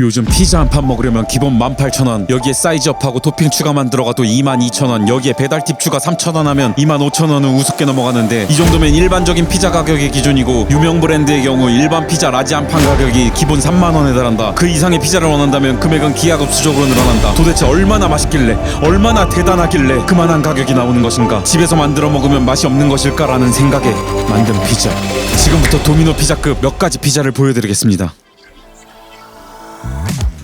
요즘 피자 한 판 먹으려면 기본 18,000원 여기에 사이즈업하고 토핑 추가만 들어가도 22,000원 여기에 배달팁 추가 3,000원 하면 25,000원은 우습게 넘어가는데 이 정도면 일반적인 피자 가격의 기준이고 유명 브랜드의 경우 일반 피자 라지 한 판 가격이 기본 3만원에 달한다. 그 이상의 피자를 원한다면 금액은 기하급수적으로 늘어난다. 도대체 얼마나 맛있길래 얼마나 대단하길래 그만한 가격이 나오는 것인가? 집에서 만들어 먹으면 맛이 없는 것일까라는 생각에 만든 피자. 지금부터 도미노 피자급 몇 가지 피자를 보여드리겠습니다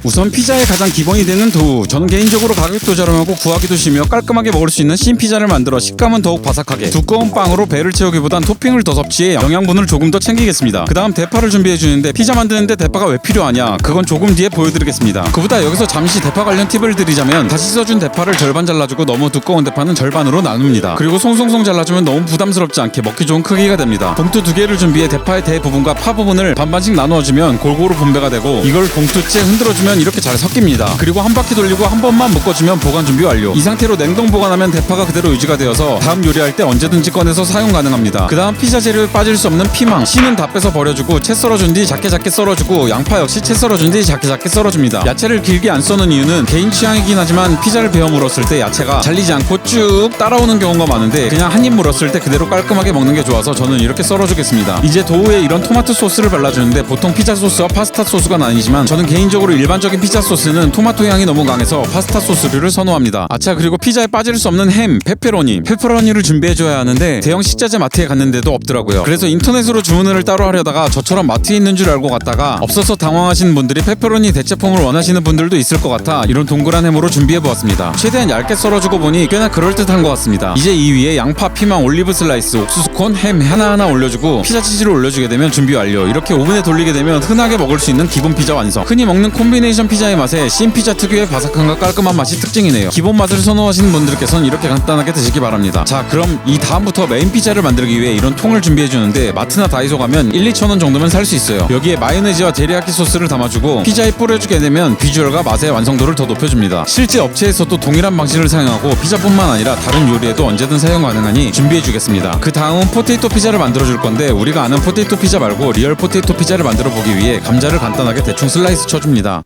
우선 피자의 가장 기본이 되는 도우 저는 개인적으로 가격도 저렴하고 구하기도 쉬며 깔끔하게 먹을 수 있는 신 피자를 만들어 식감은 더욱 바삭하게 두꺼운 빵으로 배를 채우기보단 토핑을 더 섭취해 영양분을 조금 더 챙기겠습니다. 그 다음 대파를 준비해 주는데 피자 만드는데 대파가 왜 필요하냐? 그건 조금 뒤에 보여드리겠습니다. 그보다 여기서 잠시 대파 관련 팁을 드리자면 다시 써준 대파를 절반 잘라주고 너무 두꺼운 대파는 절반으로 나눕니다. 그리고 송송송 잘라주면 너무 부담스럽지 않게 먹기 좋은 크기가 됩니다. 봉투 두 개를 준비해 대파의 대부분과 파 부분을 반반씩 나누어주면 골고루 분배가 되고 이걸 봉투째 흔들어주면 이렇게 잘 섞입니다. 그리고 한 바퀴 돌리고 한 번만 묶어주면 보관 준비 완료. 이 상태로 냉동 보관하면 대파가 그대로 유지가 되어서 다음 요리할 때 언제든지 꺼내서 사용 가능합니다. 그 다음 피자 재료에 빠질 수 없는 피망. 씨는 다 빼서 버려주고 채 썰어준 뒤 작게 작게 썰어주고 양파 역시 채 썰어준 뒤 작게 작게 썰어줍니다. 야채를 길게 안 써는 이유는 개인 취향이긴 하지만 피자를 베어 물었을 때 야채가 잘리지 않고 쭉 따라오는 경우가 많은데 그냥 한 입 물었을 때 그대로 깔끔하게 먹는 게 좋아서 저는 이렇게 썰어주겠습니다. 이제 도우에 이런 토마토 소스를 발라주는데 보통 피자 소스와 파스타 소스가 나뉘지만 저는 개인적으로 일반 적인 피자 소스는 토마토 향이 너무 강해서 파스타 소스류를 선호합니다. 아차 그리고 피자에 빠질 수 없는 햄, 페페로니, 페퍼로니를 준비해줘야 하는데 대형 식자재 마트에 갔는데도 없더라고요. 그래서 인터넷으로 주문을 따로 하려다가 저처럼 마트에 있는 줄 알고 갔다가 없어서 당황하시는 분들이 페퍼로니 대체품을 원하시는 분들도 있을 것 같아 이런 동그란 햄으로 준비해보았습니다. 최대한 얇게 썰어주고 보니 꽤나 그럴듯한 것 같습니다. 이제 이 위에 양파, 피망, 올리브 슬라이스, 옥수수콘, 햄 하나하나 올려주고 피자 치즈를 올려주게 되면 준비 완료. 이렇게 오븐에 돌리게 되면 흔하게 먹을 수 있는 기본 피자 완성. 흔히 먹는 콤비네이션 피자의 맛에 신 피자 특유의 바삭함과 깔끔한 맛이 특징이네요. 기본 맛을 선호하시는 분들께서는 이렇게 간단하게 드시기 바랍니다. 자, 그럼 이 다음부터 메인 피자를 만들기 위해 이런 통을 준비해 주는데 마트나 다이소 가면 1, 2천 원 정도면 살 수 있어요. 여기에 마요네즈와 데리야끼 소스를 담아주고 피자에 뿌려주게 되면 비주얼과 맛의 완성도를 더 높여줍니다. 실제 업체에서도 동일한 방식을 사용하고 피자뿐만 아니라 다른 요리에도 언제든 사용 가능하니 준비해 주겠습니다. 그 다음은 포테이토 피자를 만들어 줄 건데 우리가 아는 포테이토 피자 말고 리얼 포테이토 피자를 만들어 보기 위해 감자를 간단하게 대충 슬라이스 쳐줍니다.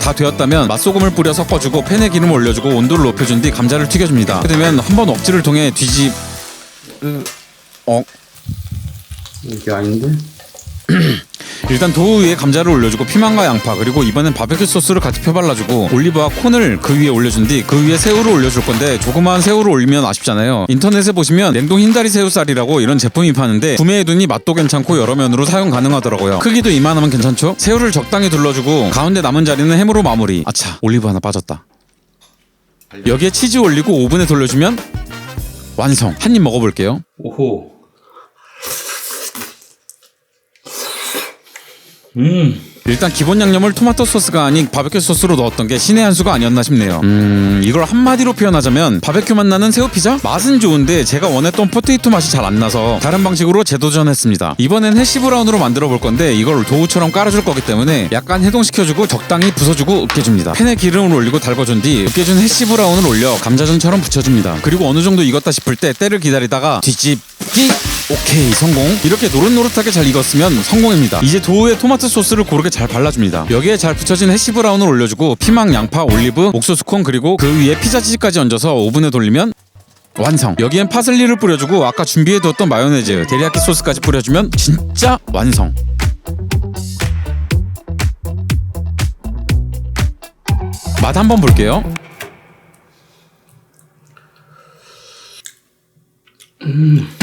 다 되었다면 맛소금을 뿌려 섞어주고 팬에 기름을 올려주고 온도를 높여준 뒤 감자를 튀겨줍니다. 그러면 한 번 억지를 통해 뒤집 어 이게 아닌데? 일단 도우 위에 감자를 올려주고 피망과 양파 그리고 이번엔 바베큐 소스를 같이 펴발라주고 올리브와 콘을 그 위에 올려준 뒤 그 위에 새우를 올려줄 건데 조그마한 새우를 올리면 아쉽잖아요. 인터넷에 보시면 냉동 흰다리 새우살이라고 이런 제품이 파는데 구매해두니 맛도 괜찮고 여러 면으로 사용 가능하더라고요. 크기도 이만하면 괜찮죠? 새우를 적당히 둘러주고 가운데 남은 자리는 햄으로 마무리. 아차 올리브 하나 빠졌다. 여기에 치즈 올리고 오븐에 돌려주면 완성. 한 입 먹어볼게요. 오호. 음. 일단 기본 양념을 토마토 소스가 아닌 바베큐 소스로 넣었던 게 신의 한 수가 아니었나 싶네요. 음, 이걸 한마디로 표현하자면 바베큐 맛 나는 새우 피자? 맛은 좋은데 제가 원했던 포테이토 맛이 잘 안 나서 다른 방식으로 재도전했습니다. 이번엔 해시 브라운으로 만들어 볼 건데 이걸 도우처럼 깔아줄 거기 때문에 약간 해동시켜주고 적당히 부숴주고 으깨줍니다. 팬에 기름을 올리고 달궈준 뒤 으깨준 해시 브라운을 올려 감자전처럼 붙여줍니다. 그리고 어느 정도 익었다 싶을 때 때를 기다리다가 뒤집기 오케이 성공. 이렇게 노릇노릇하게 잘 익었으면 성공입니다. 이제 도우에 토마토 소스를 고르게 잘 발라줍니다. 여기에 잘 붙여진 해시 브라운을 올려주고 피망 양파 올리브 옥수수콘 그리고 그 위에 피자 치즈까지 얹어서 오븐에 돌리면 완성. 여기엔 파슬리를 뿌려주고 아까 준비해두었던 마요네즈 데리야끼 소스까지 뿌려주면 진짜 완성. 맛 한번 볼게요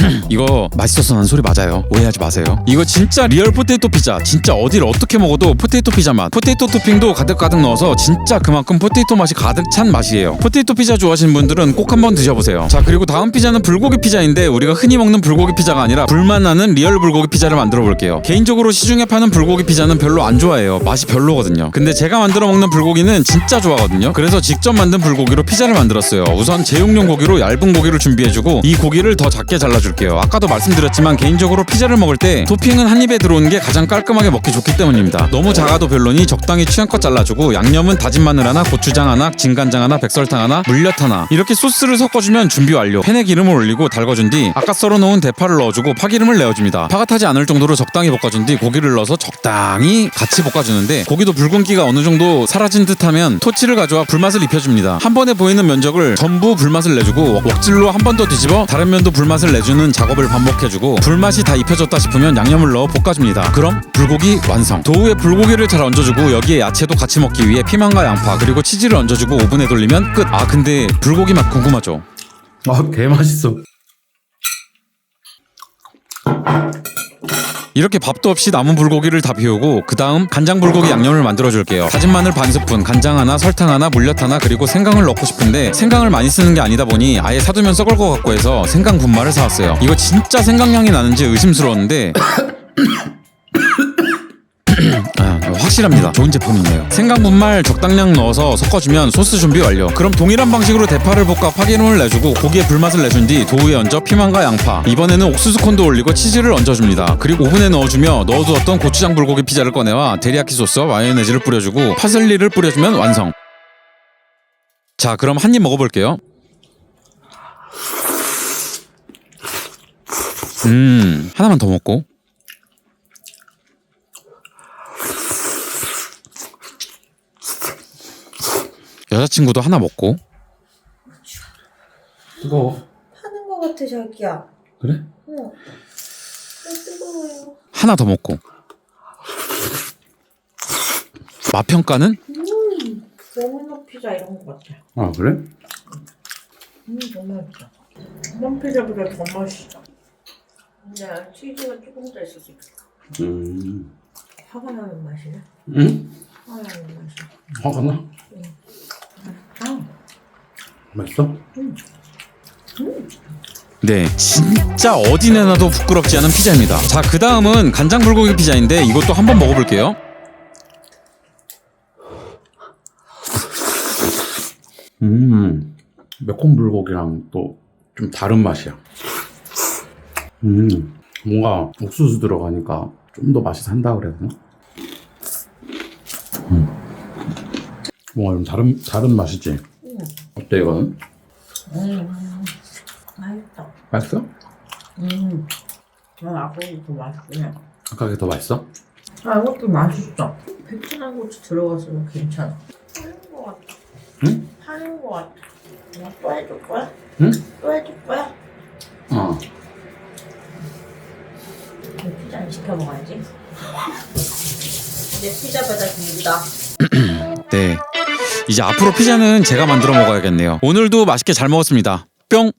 이거 맛있어서 난 소리 맞아요. 오해하지 마세요. 이거 진짜 리얼 포테이토 피자. 진짜 어디를 어떻게 먹어도 포테이토 피자 맛. 포테이토 토핑도 가득가득 넣어서 진짜 그만큼 포테이토 맛이 가득 찬 맛이에요. 포테이토 피자 좋아하시는 분들은 꼭 한번 드셔보세요. 자 그리고 다음 피자는 불고기 피자인데 우리가 흔히 먹는 불고기 피자가 아니라 불맛 나는 리얼 불고기 피자를 만들어 볼게요. 개인적으로 시중에 파는 불고기 피자는 별로 안 좋아해요. 맛이 별로거든요. 근데 제가 만들어 먹는 불고기는 진짜 좋아하거든요. 그래서 직접 만든 불고기로 피자를 만들었어요. 우선 제육용 고기로 얇은 고기를 준비해주고 이 고기를 더 작게 잘라줄게요. 아까도 말씀드렸지만 개인적으로 피자를 먹을 때 토핑은 한 입에 들어오는 게 가장 깔끔하게 먹기 좋기 때문입니다. 너무 작아도 별로니 적당히 취향껏 잘라주고 양념은 다진 마늘 하나, 고추장 하나, 진간장 하나, 백설탕 하나, 물엿 하나 이렇게 소스를 섞어주면 준비 완료. 팬에 기름을 올리고 달궈준 뒤 아까 썰어놓은 대파를 넣어주고 파기름을 내어줍니다. 파가 타지 않을 정도로 적당히 볶아준 뒤 고기를 넣어서 적당히 같이 볶아주는데 고기도 붉은기가 어느 정도 사라진 듯하면 토치를 가져와 불맛을 입혀줍니다. 한 번에 보이는 면적을 전부 불맛을 내주고 웍질로 한 번 더 뒤집어 다른 면도 불맛을 내주는 작업을 반복해주고 불맛이 다 입혀졌다 싶으면 양념을 넣어 볶아줍니다. 그럼 불고기 완성. 도우에 불고기를 잘 얹어주고 여기에 야채도 같이 먹기 위해 피망과 양파 그리고 치즈를 얹어주고 오븐에 돌리면 끝. 아 근데 불고기 맛 궁금하죠? 아, 개 맛있어. 이렇게 밥도 없이 남은 불고기를 다 비우고 그 다음 간장 불고기 양념을 만들어 줄게요. 다진 마늘 반 스푼, 간장 하나, 설탕 하나, 물엿 하나 그리고 생강을 넣고 싶은데 생강을 많이 쓰는 게 아니다 보니 아예 사두면 썩을 것 같고 해서 생강 분말을 사왔어요. 이거 진짜 생강 향이 나는지 의심스러웠는데 아, 확실합니다. 좋은 제품이네요. 생강 분말 적당량 넣어서 섞어주면 소스 준비 완료. 그럼 동일한 방식으로 대파를 볶아 파기름을 내주고 고기에 불맛을 내준 뒤 도우에 얹어 피망과 양파. 이번에는 옥수수 콘도 올리고 치즈를 얹어줍니다. 그리고 오븐에 넣어주며 넣어두었던 고추장 불고기 피자를 꺼내와 데리야키 소스와 마요네즈를 뿌려주고 파슬리를 뿌려주면 완성. 자, 그럼 한 입 먹어볼게요. 음, 하나만 더 먹고. 여자친구도 하나 먹고. 뜨거워. 파는 거 같아 자기야. 그래? 어. 어, 뜨거워요. 하나 더 먹고. 맛 평가는 음, 레몬 피자 이런 거 같아. 아, 그래? 음, 정말 맛있다. 레몬 피자보다 더 맛있어. 근데 치즈가 조금 더 있을 수 있어. 음. 화가 나는 맛이네. 응? 화가 나는 맛이. 화가 나? 아, 맛있어? 네, 진짜 어디 내놔도 부끄럽지 않은 피자입니다. 자, 그 다음은 간장 불고기 피자인데 이것도 한번 먹어볼게요. 음. 매콤 불고기랑 또 좀 다른 맛이야. 음. 뭔가 옥수수 들어가니까 좀 더 맛이 산다 그래야 되나? 음. 뭔가 좀 다른 다른 맛이지. 응. 어때 이거는? 음, 맛있다. 맛있어? 음, 난 아까 더 맛있네. 아까 그게 더 맛있어? 아, 이것도 맛있다. 베트남 고추 들어가서 괜찮아. 파는 거 같아. 응? 파는 거 같아. 엄마 또 해줄 거야? 응? 또 해줄 거야? 어. 피자는 시켜 먹어야지. 이제 피자 배달 중이다. 네. 이제 앞으로 피자는 제가 만들어 먹어야겠네요. 오늘도 맛있게 잘 먹었습니다. 뿅!